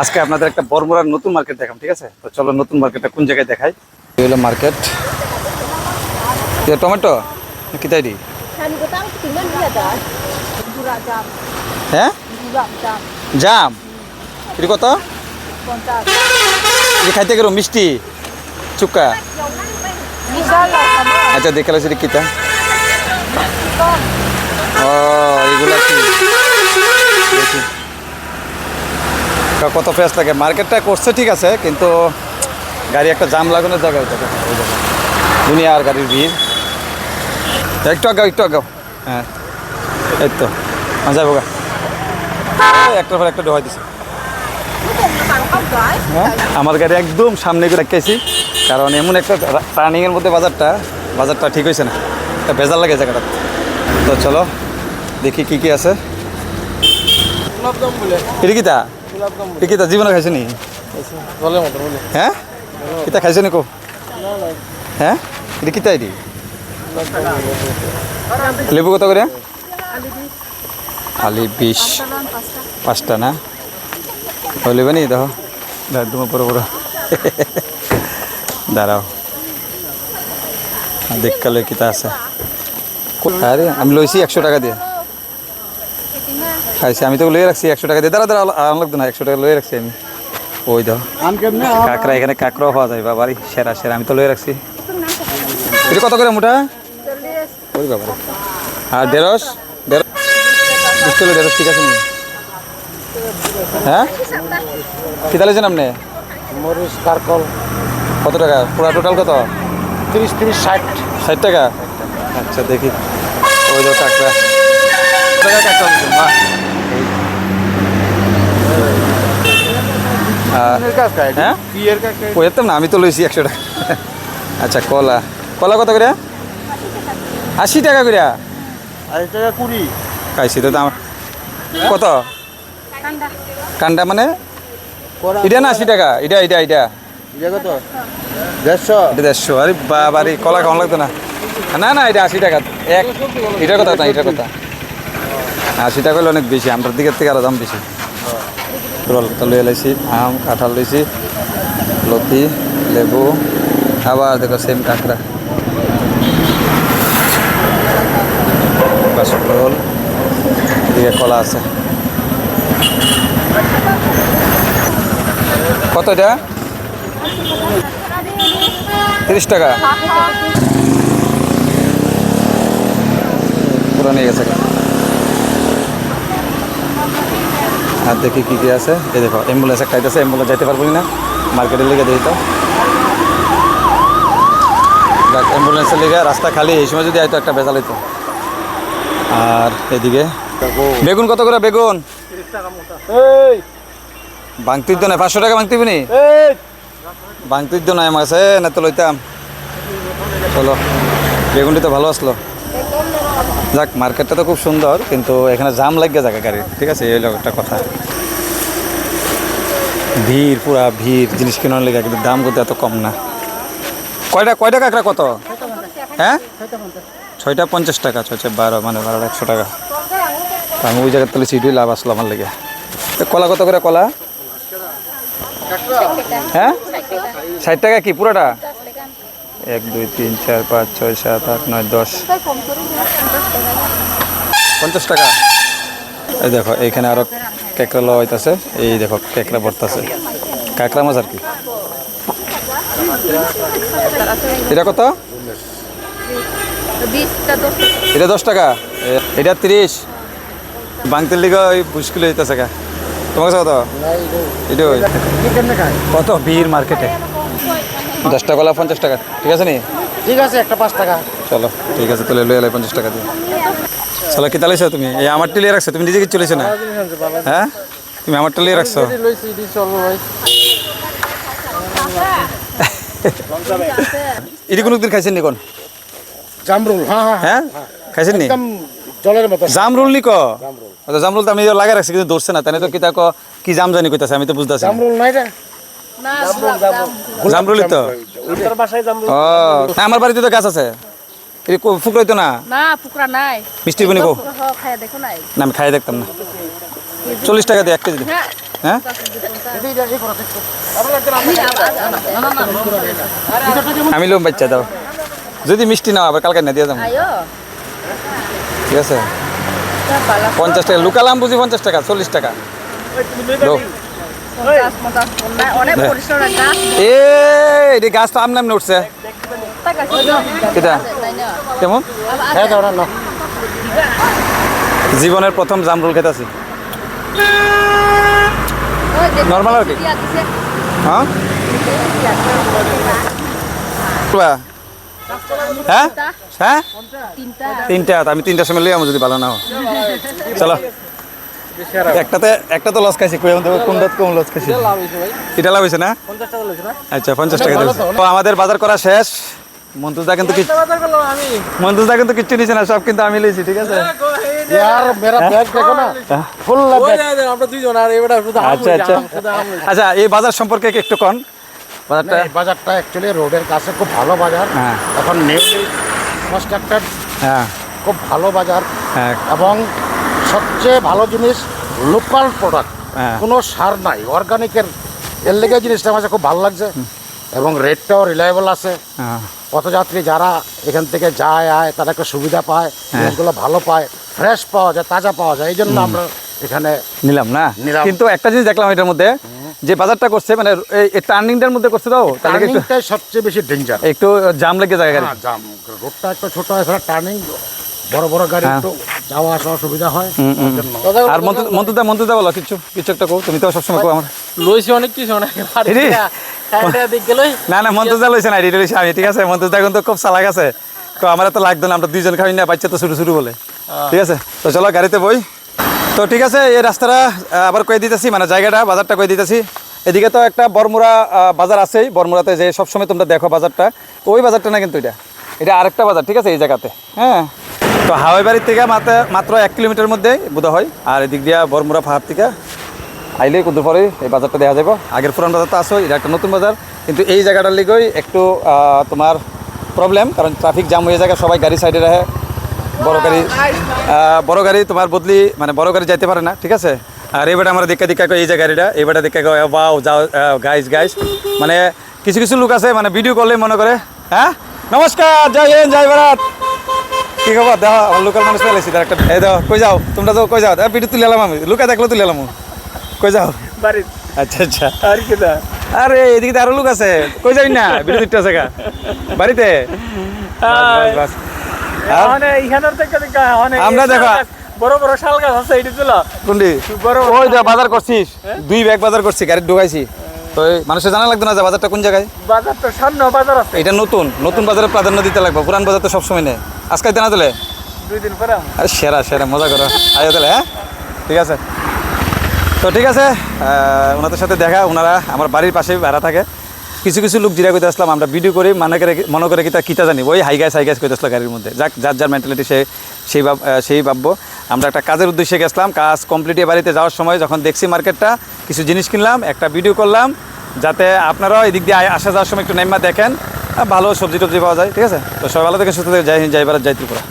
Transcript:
আজকে আপনাদের একটা বর্মরার নতুন মার্কেট দেখাম ঠিক আছে? তো চলো নতুন মার্কেটটা কোন জায়গায় দেখাই? এই হলো মার্কেট টমেটো? কি তাই হ্যাঁ. জাম। এটা কত? খাইতে গেল মিষ্টি। চুক্কা. আচ্ছা দেখে সেটা কিতা ও, এগুলা কি? কত ফ্রেশ লাগে? মার্কেটটা করছে ঠিক আছে কিন্তু গাড়ি একটা জাম লাগানোর জায়গা ওইটা ওই জায়গা দুনিয়ার গাড়ির ভিড়। একটু আগাও একটু আগাও। হ্যাঁ এই তো। হ্যাঁ যাব গা একটার পর একটা ডোহাই দিছে। হ্যাঁ আমার গাড়ি একদম সামনে করে রেখেছি কারণ এমন একটা টার্নিংয়ের মধ্যে বাজারটা বাজারটা ঠিক হয়েছে না। একটা বেজার লাগে জায়গাটা। তো চলো দেখি কি কি আছে। এটা কিতা গোলাপজাম এটা কিতা জীবনে খাইছে নি? হ্যাঁ? কিতা খাইছে নি কো? হ্যাঁ? এটা কিতা এটি? লেবু কত করে? আলি বিশ। পাঁচটা না? হলিবে নি দেখো। একদম বড় বড় দাঁড়াও। দেখকালে কিতা আছে। আরে আমি লইছি একশো টাকা দিয়ে। খাইছি আমি তো লয়ে রাখছি একশো টাকা দিয়ে। দাঁড়া দাঁড়া আরাম লাগতো না একশো টাকা লয়ে রাখছি আমি। ওই দাও। কাঁকড়া এখানে কাঁকড়াও পাওয়া যায় বাবারই সেরা সেরা আমি তো লয়ে রাখছি। এটা কত করে মোটা? ওই বাবা আর দেড় বিশ কিলো দেড়শ ঠিক আছে নি হ্যাঁ? কী তালেছেন আপনি? মরিচ কারকল। কত টাকা? পুরা টোটাল কত? তিরিশ তিরিশ ষাট। ষাট টাকা? আচ্ছা দেখি। ওই দাও কাঁকড়া। টাকা কাঁকড়া দিচ্ছেন মা আর কাজ খাই হ্যাঁ? যেতাম না আমি তো লইছি একশো টাকা। আচ্ছা কলা। কলা কত করে আশি টাকা করে টাকা কুড়ি। খাইছি তো দাম। কত? কান্ডা মানে? এটা না আশি টাকা? এটা এটা এটা। কত? দেড়শো। এটা দেড়শো। আরে বাবারি কলা কেমন লাগতো না? না না এটা আশি টাকা। এক এটার কথা না এটার কথা। আশি টাকা হলে অনেক বেশি আমটার দিকের থেকে আরও দাম বেশি। রল তো লাইছি, আম, কাঁঠাল লইছি, লতি, লেবু আবার দেখো সেম কাঁকড়া। রোল এদিকে কলা আছে। কত এটা? তিরিশ টাকা। পুরো নিয়ে গেছে। আর দেখি কি কি আছে? এই দেখো অ্যাম্বুলেন্স একটা আইতেছে অ্যাম্বুলেন্স যাইতে পারব না মার্কেটের লিগে দেখি তো। অ্যাম্বুলেন্সের লিগে রাস্তা খালি এই সময় যদি আইতো একটা বেজাল হইতো। আর এদিকে বেগুন কত করে বেগুন? ভাঙতির তো পাঁচশো টাকা ভাঙতিবি নি ভাঙতির তো নাই আমার কাছে না তো লইতাম। চলো বেগুনটি তো ভালো আসলো। যাক, মার্কেটটা তো খুব সুন্দর, কিন্তু এখানে জাম লাগিয়ে যাকে গাড়ি। ঠিক আছে, এই একটা কথা। ভিড়, পুরা ভিড়, জিনিস কেনার লেগে, কিন্তু দাম করতে এত কম না। কয়টা কয়টা কাঁকড়া কত? হ্যাঁ? ছয়টা পঞ্চাশ টাকা, ছয় ছয়, বারো মানে বারোটা একশো টাকা। আমি ওই জায়গার তাহলে সিটই লাভ আসলো আমার লেগে। কলা কত করে, কলা? হ্যাঁ? ষাট টাকা কি, পুরোটা? এক দুই তিন চার পাঁচ ছয় সাত আট নয় দশ। পঞ্চাশ টাকা। এই দেখো এইখানে আরও কেঁকড়া লওয়া হইতাছে এই দেখো কেঁকড়া ভরতাছে কাঁকড়া মাছ আর কি? এটা কত? এটা দশ টাকা। এটা তিরিশ। বাংতির লিগে ওই মুশকিল হইতেছে কা তোমার কাছে কত? কত ভিড় মার্কেটে। দশটা কলা পঞ্চাশ টাকা। ঠিক আছে নি? ঠিক আছে একটা পাঁচ টাকা। চলো ঠিক আছে তাহলে লয়ে পঞ্চাশ টাকা দিয়ে। চলো কি তালেছো তুমি? এই আমার টেলিয়ে রাখছো তুমি নিজে কি চলেছো না? হ্যাঁ? তুমি আমার টেলিয়ে রাখছো? এটি কোনো দিন খাইছেন নি কোন? জামরুল হ্যাঁ হ্যাঁ। হ্যাঁ? খাইছেন নি জলের মতো। জামরুল নি ক? আচ্ছা জামরুল তো আমি লাগাই রাখছি কিন্তু ধরছে না তাই তো কিতা ক কি জাম জানি কইতাছে আমি তো বুঝতেছি জামরুল নাই জামরুলি তো। না, আমার বাড়িতে তো গাছ আছে। এটি ফুকরাইতো না? না পুকরা নাই। মিষ্টি বনি কো না আমি খাই দেখতাম না। চল্লিশ টাকা দিয়ে এক কেজি। হ্যাঁ? আমি লোম বাচ্চা দাও। যদি মিষ্টি নাও আবার কালকে না দিয়ে যাব। ঠিক আছে? পঞ্চাশ টাকা। লুকালাম বুঝি পঞ্চাশ টাকা চল্লিশ টাকা। দাও Montas, montas, montas. Onek পরিষ্কার রাখা। এ এটি গাছ তো আমনাম উঠছে. কেমন? হ্যাঁ না জীবনের প্রথম জামরুল খেতেছি। jadi Normal lagi? Iya, bisa. হ্যাঁ? হ্যাঁ? হ্যাঁ. তিনটা। আমি তিনটার সময় লই আমার যদি ভালো না হয়। চলো। একটাতে একটাতে লস খাইছি কোনটা কম লস খাইছি। এটা লাভ হয়েছে না? আচ্ছা পঞ্চাশ টাকা তো আমাদের বাজার করা শেষ। মন্তুজদা কিন্তু মন্তুজদা কিন্তু কিচ্ছু নিছে না সব কিন্তু আমি লিছি ঠিক আছে? হ্যাঁ? হ্যাঁ। আচ্ছা, আচ্ছা।, আচ্ছা এই বাজার সম্পর্কে একটু কন? বাজারটা বাজারটা অ্যাকচুয়ালি রোডের কাছে খুব ভালো বাজার। হ্যাঁ। এখন নিউ কনস্ট্রাক্টেড হ্যাঁ। খুব ভালো বাজার। এবং সবচেয়ে ভালো জিনিস লোকাল প্রোডাক্ট হ্যাঁ। কোনো সার নাই। অর্গানিকের এর লেগে জিনিসটা আমার খুব ভালো লাগছে। এবং রেটটাও রিলায়েবল আছে। হ্যাঁ। পথযাত্রী যারা এখান থেকে যায় আয় তারা একটা সুবিধা পায় জিনিসগুলো ভালো পায় ফ্রেশ পাওয়া যায় তাজা পাওয়া যায় এই জন্য আমরা এখানে নিলাম না? নিলাম। কিন্তু একটা জিনিস দেখলাম এটার মধ্যে যে বাজারটা করছে মানে এই টার্নিংটার মধ্যে করছে তো? টার্নিংটাই সবচেয়ে বেশি ডেঞ্জার একটু জাম লেগে যায় গাড়ি হ্যাঁ জাম। রোডটা একটু ছোট হয় টার্নিং বড় বড় গাড়ি হ্যাঁ। একটু যাওয়া আসা সুবিধা হয় আর মন্তুদা মন্তুদা বলো। কিছু কিছু একটা কো তুমি তো সবসময় কো আমার। লইছি অনেক কিছু অনেক না। না মন্তুদা লইছে না এটা লইছে আমি ঠিক আছে? মন্তুদা কিন্তু খুব চালাক আছে। তো আমার তো লাগতো না আমরা দুইজন খাই না বাচ্চা তো শুরু শুরু বলে। ঠিক আছে? তো চলো গাড়িতে বই। তো ঠিক আছে এই রাস্তাটা আবার কয়ে দিতেছি মানে জায়গাটা বাজারটা কয়ে দিতেছি। এদিকে তো একটা বরমুরা আহ, বাজার আছেই বরমুড়াতে যে সবসময় তোমরা দেখো বাজারটা। ওই বাজারটা না কিন্তু এটা। এটা আরেকটা বাজার ঠিক আছে এই জায়গাতে। হ্যাঁ? তো হাওয়াই বাড়ির থেকে মাত্র এক কিলোমিটার মধ্যে বোধ হয় আর এদিক দিয়া বরমুড়া পাহাড় থেকে আইলেই কুদ্দুর পরে এই বাজারটা দেখা যাব আগের পুরান বাজার তো আসো এটা একটা নতুন বাজার। কিন্তু এই জায়গাটার লিগেই একটু তোমার প্রবলেম কারণ ট্রাফিক জাম হয়ে যায়, সবাই গাড়ি সাইডে রাখে। বড় গাড়ি বড় গাড়ি তোমার বদলি মানে বড় গাড়ি যাইতে পারে না, ঠিক আছে? আর এবারে আমরা দেখা দেখা এই যে গাড়িটা এবারে দেখা বাও যাও গাইস গাইস মানে কিছু কিছু লোক আছে মানে ভিডিও করলে মনে করে হ্যাঁ? নমস্কার, জয় হিন্দ, জয় ভারত। কি খবর? দেখো লোকাল মানুষ পেলেছি তার একটা এই দেখো কই যাও? তোমরা তো কই যাও? ভিডিও তুলে এলাম আমি। লুকা দেখল তুলে এলাম। কই যাও? আচ্ছা আচ্ছা। আর কি আরে এদিকে তো আরও লোক আছে। কই যাই না? ভিডিও আছে বাড়িতে? আমরা দেখো। শাল গাছ, বড় বড় শাল গাছ আছে এটি তুলো। কোনটি? বড় ওই যা বাজার করছিস। দুই ব্যাগ বাজার করছি গাড়ি ঢুকাইছি। তো মানুষের জানা লাগতো না যে বাজারটা কোন জায়গায়? বাজার তো সামনে বাজার আছে। এটা নতুন। নতুন বাজারে প্রাধান্য দিতে লাগবে। পুরান বাজার তো সবসময় নেই আজকে না দিলে? দুই দিন পরে। আরে সেরা সেরা মজা করো। আয় তাহলে হ্যাঁ? ঠিক আছে। তো ঠিক আছে ওনাদের সাথে দেখা ওনারা আমার বাড়ির পাশেই ভাড়া থাকে। কিছু কিছু লোক জিরা করতে আসলাম আমরা ভিডিও করি মনে করে মনে করে কি তা কিতা জানি। ওই হাই গাইস হাই গাইস করতে আসলো গাড়ির মধ্যে। যাক যার যার মেন্টালিটি সে সেই ভাব সেই ভাববো। আমরা একটা কাজের উদ্দেশ্যে গেছিলাম কাজ কমপ্লিটে বাড়িতে যাওয়ার সময় যখন দেখছি মার্কেটটা কিছু জিনিস কিনলাম একটা ভিডিও করলাম যাতে আপনারাও এদিক দিয়ে আসা যাওয়ার সময় একটু নেমা দেখেন। ভালো সবজি টবজি পাওয়া যায়, ঠিক আছে? তো সবাই ভালো থেকে সুস্থ থেকে যাই যাইবার যাই ত্রিপুরা।